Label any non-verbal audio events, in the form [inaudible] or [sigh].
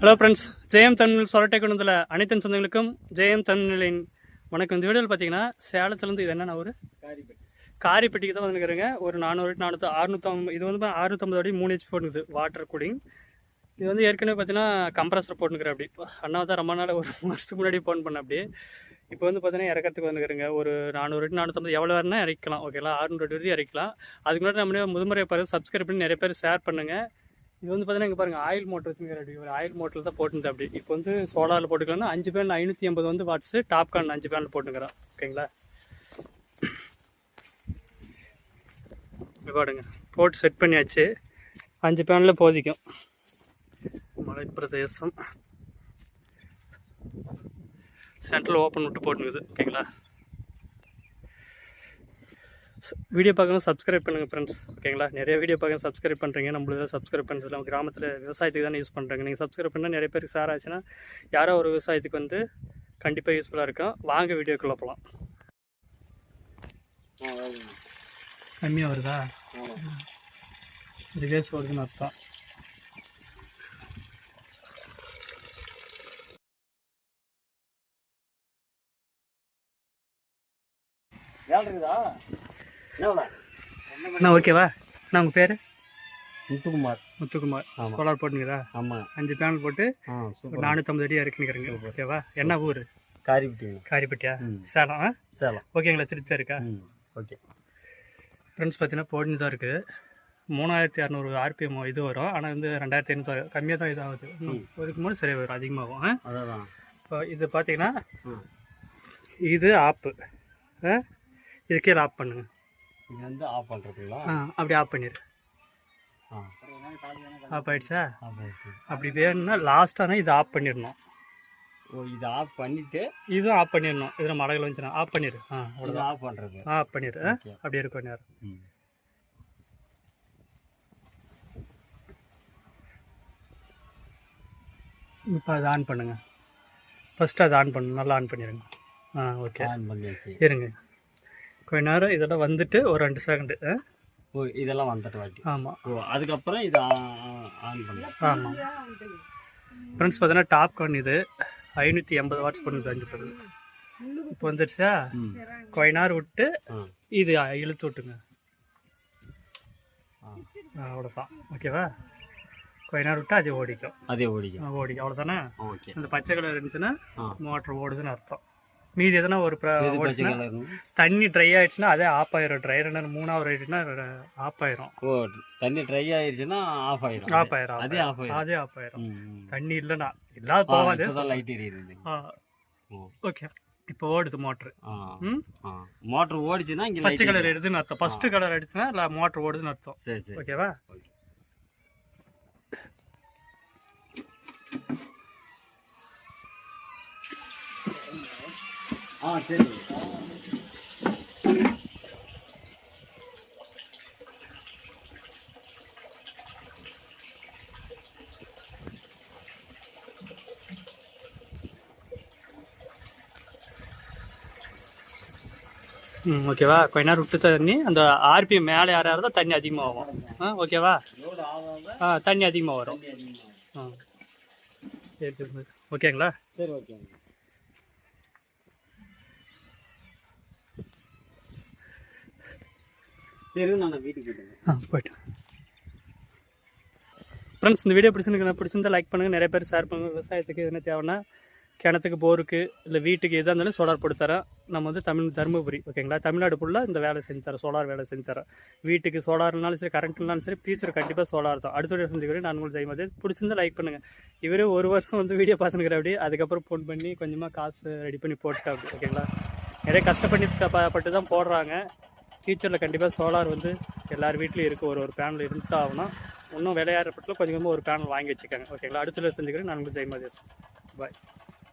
Hello friends ஜெயம் தமிழ் சொரட்டைக்குணத்தில் அனைத்து சொந்தங்களுக்கும் ஜெயம் தமிழின் வணக்கம். இந்த வீடியோவில் பார்த்தீங்கன்னா சேலத்துலேருந்து இது என்னென்ன ஒரு காரிப்பட்டி. காரிப்பட்டிக்கு தான் வந்துருக்குறேங்க. ஒரு நானூறு நானூற்றி அறுநூத்தம்பது இது வந்து அறுநூத்தம்பது அடி மூணு ஹெச் போட்டுக்குது வாட்டர் கூலிங் இது வந்து ஏற்கனவே பார்த்தீங்கன்னா கம்ப்ரஸர் போட்டுக்கிறேன் அப்படி. அண்ணா தான் ரொம்ப நாள் ஒரு [laughs] மாதத்துக்கு முன்னாடி ஃபோன் பண்ண அப்படி இப்போ வந்து பார்த்தீங்கன்னா இறக்கிறதுக்கு வந்துக்கிறேங்க ஒரு நானூறு அடி நானூற்றம்பது எவ்வளோ வேணால் இறக்கலாம் ஓகேங்களா அறுநூறு வரைக்கும் இறக்கலாம். அதுக்கு முன்னாடி நம்ம முதமுறை பாரு சப்ஸ்கிரைப் பண்ணி நிறைய பேர் ஷேர் பண்ணுங்கள் இது வந்து பார்த்தீங்கன்னா இங்கே பாருங்கள் ஆயில் மோட்டர் வச்சுங்கிற அப்படி. ஒரு ஆயில் மோட்டரில் தான் போட்டுருந்தேன் அப்படி. இப்போ வந்து சோலாரில் போட்டுக்கலாம்னா அஞ்சு பேன் ஐநூற்றி ஐம்பது வந்து வாட்ஸு டாப் கான் அஞ்சு பேனில் போட்டுக்கிறோம் ஓகேங்களா பாடுங்க போட்டு செட் பண்ணியாச்சு. அஞ்சு பேனில் போதிக்கும். மலை பிரதேசம் சென்ட்ரல் ஓப்பன் விட்டு போட்டுனுக்குது. ஓகேங்களா? வீடியோ பார்க்கணும் சப்ஸ்கிரைப் பண்ணுங்கள் ஃப்ரெண்ட்ஸ் ஓகேங்களா? நிறைய வீடியோ பார்க்க சப்ஸ்கிரைப் பண்ணுறீங்க நம்மளுக்கு சப்ஸ்கிரைப் பண்ணுறது நம்ம கிராமத்தில் விவசாயத்துக்கு தானே யூஸ் பண்ணுறாங்க நீங்கள் சப்ஸ்கிரைப் பண்ணால் நிறைய பேருக்கு ஷேர் ஆச்சுன்னா யாரோ ஒரு விவசாயத்துக்கு வந்து கண்டிப்பாக யூஸ்ஃபுல்லாக இருக்கும். வாங்க வீடியோக்குள்ளே போகலாம் கம்மியாக வருதா? ரிவேஸ் வருதுன்னு அர்த்தம் வேலை இருக்குதா என்ன அண்ணா ஓகேவா அண்ணா உங்கள் பேர்? முத்துக்குமார். முத்துக்குமார். சோலார் போட்டுங்களா ஆமாம் அஞ்சு பேனல் போட்டு ஆ நானூற்றம்பது அடி இறக்குனிக்கிறீங்க ஓகேவா என்ன ஊர்? காரிப்பட்டிங்க. காரிப்பட்டியா? சேலம் ஆ? சேலம். ஓகேங்களா திருப்தியாக இருக்கா? ஓகே ஃப்ரெண்ட்ஸ் பார்த்தீங்கன்னா போடினு தான் இருக்குது மூணாயிரத்தி இரநூறு ஆர்பிஎம் இது வரும். ஆனால் வந்து ரெண்டாயிரத்தி ஐநூறு கம்மியாக தான் இதாகுது. இதுக்கு முன்னாடி சரியாக வரும் அதிகமாகும். ஆ? அதான் இப்போ இது பார்த்தீங்கன்னா இது ஆப்பு. இது கீழே ஆஃப் பண்ணுங்க. இது வந்து ஆஃப் பண்ணுறதுங்களா ஆ அப்படி ஆஃப் பண்ணிடு. ஆ. ஆஃப் ஆயிடுச்சா? அப்படி வேணும்னா லாஸ்ட்டானா இது ஆஃப் பண்ணிடணும். ஓ இது ஆஃப் பண்ணிவிட்டு இதுவும் ஆஃப் பண்ணிடணும். இதில் மடகுல வந்துச்சுன்னா ஆஃப் பண்ணிடு. ஆ அவ்வளோதான் ஆஃப் பண்ணுறது ஆஃப் பண்ணிடு. அப்படி இருக்கும் நேரம் இப்போ அதை ஆன் பண்ணுங்க. ஃபஸ்ட்டு அதை ஆன் பண்ணு. நல்லா ஆன் பண்ணிடுங்க ஆ ஓகே ஆன் பண்ணியாச்சு. இருங்க. கொஞ்ச நேரம் இதெல்லாம் வந்துட்டு ஒரு ரெண்டு செகண்டு ஓ இதெல்லாம் வந்துட்டு வாட்டி. ஆமாம் ஓ அதுக்கப்புறம் இது ஆன் பண்ணலாம் ஆமாம் ஃப்ரெண்ட்ஸ் பார்த்தீங்கன்னா டாப் கான் இது. ஐநூற்றி எண்பது வாட்ஸ் பண்ணுது அஞ்சு பேர் இப்போ வந்துருச்சா? ம். கொஞ்ச நேரம் விட்டு இது இழுத்து விட்டுங்க. அவ்வளோதான் ஓகேவா கொஞ்ச நேரம் விட்டு அது ஓடிக்கும். அதே ஓடிக்கும். ஓடிக்கும். அவ்வளோதானே ஓகே. இந்த பச்சை கலர் இருந்துச்சுன்னா மோட்டர் ஓடுதுன்னு அர்த்தம். மீதி எதனா ஒரு ஓடுச்சுன்னா தண்ணி ட்ரை ஆயிடுச்சுன்னா அதே ஆஃப் ஆயிரும். ட்ரை ரன்னர் மூணாவது ஆயிடுச்சுன்னா ஆஃப் ஆயிரும். ஓ தண்ணி ட்ரை ஆயிருச்சுன்னா ஆஃப் ஆயிடும் ஆஃப் ஆயிரும் அதே ஆஃப் ஆயிடும் அதே ஆஃப் ஆயிரும். தண்ணி இல்லைன்னா இல்லாத போகாது. லைட் எரியுது ஓகே இப்போ ஓடுது மோட்ரு ஆ ம்? ஆ. மோட்டர் ஓடிச்சுன்னா இங்க பச்சை கலர். எடுதுன்னு அர்த்தம். ஃபர்ஸ்ட் கலர் அடிச்சுன்னா மோட்ரு ஓடுதுன்னு அர்த்தம். சரி சரி. ஓகேவா ஆ சரி. ம் ஓகேவா? கொஞ்ச நேரம் விட்டு தண்ணி. அந்த ஆர்பிஎம் மேலே யாராக இருந்தால் தண்ணி அதிகமாகும். ஆ ஓகேவா? ஆ தண்ணி அதிகமாக வரும். ஆ. சரி சரி. ஓகேங்களா? சரி ஓகேங்க சரி நான் வீட்டுக்கு போயிட்டேங்க ஆ போய்ட்டு ஃப்ரெண்ட்ஸ் இந்த வீடியோ பிடிச்சிருக்கு பிடிச்சிருந்தா லைக் பண்ணுங்கள் நிறைய பேர் ஷேர் பண்ணுங்கள் விவசாயத்துக்கு என்ன தேவைன்னா கிணத்துக்கு போருக்கு இல்லை வீட்டுக்கு எதாக இருந்தாலும் சோலார் போட்டு தரேன். நம்ம வந்து தமிழ் தருமபுரி ஓகேங்களா தமிழ்நாடு ஃபுல்லாக இந்த வேலை செஞ்சு தரேன். சோலார் வேலை செஞ்சு தரேன். வீட்டுக்கு சோலார்னாலும் சரி கரண்ட்னாலும் சரி ஃபியூச்சர் கண்டிப்பாக சோலார் தான். அடுத்த வீடியோ செஞ்சுக்கிறேன் நான் உங்களுக்கு ஜெயமதே பிடிச்சிருந்தா லைக் பண்ணுங்கள் இவரே ஒரு வருஷம் வந்து வீடியோ பார்த்துக்கிற அப்படி அதுக்கப்புறம் ஃபோன் பண்ணி கொஞ்சமாக காசு ரெடி பண்ணி போட்டுட்டா அப்படி ஓகேங்களா நிறைய கஷ்டப்பட்டு பட்டு தான் போடுறாங்க. ஃபியூச்சரில் கண்டிப்பாக சோலார் வந்து எல்லார் வீட்லேயும் இருக்குது ஒரு ஒரு பேனல் இருந்து தான் ஆகணும் இன்னும் விளையாடுறப்பட்டில் கொஞ்சம் கொஞ்சமாக ஒரு பேனல் வாங்கி வச்சுக்கோங்க. ஓகேங்களா அடுத்த செஞ்சுக்கிறேன் நான் உங்களுக்கு ஜெய்மதேஸ் பாய்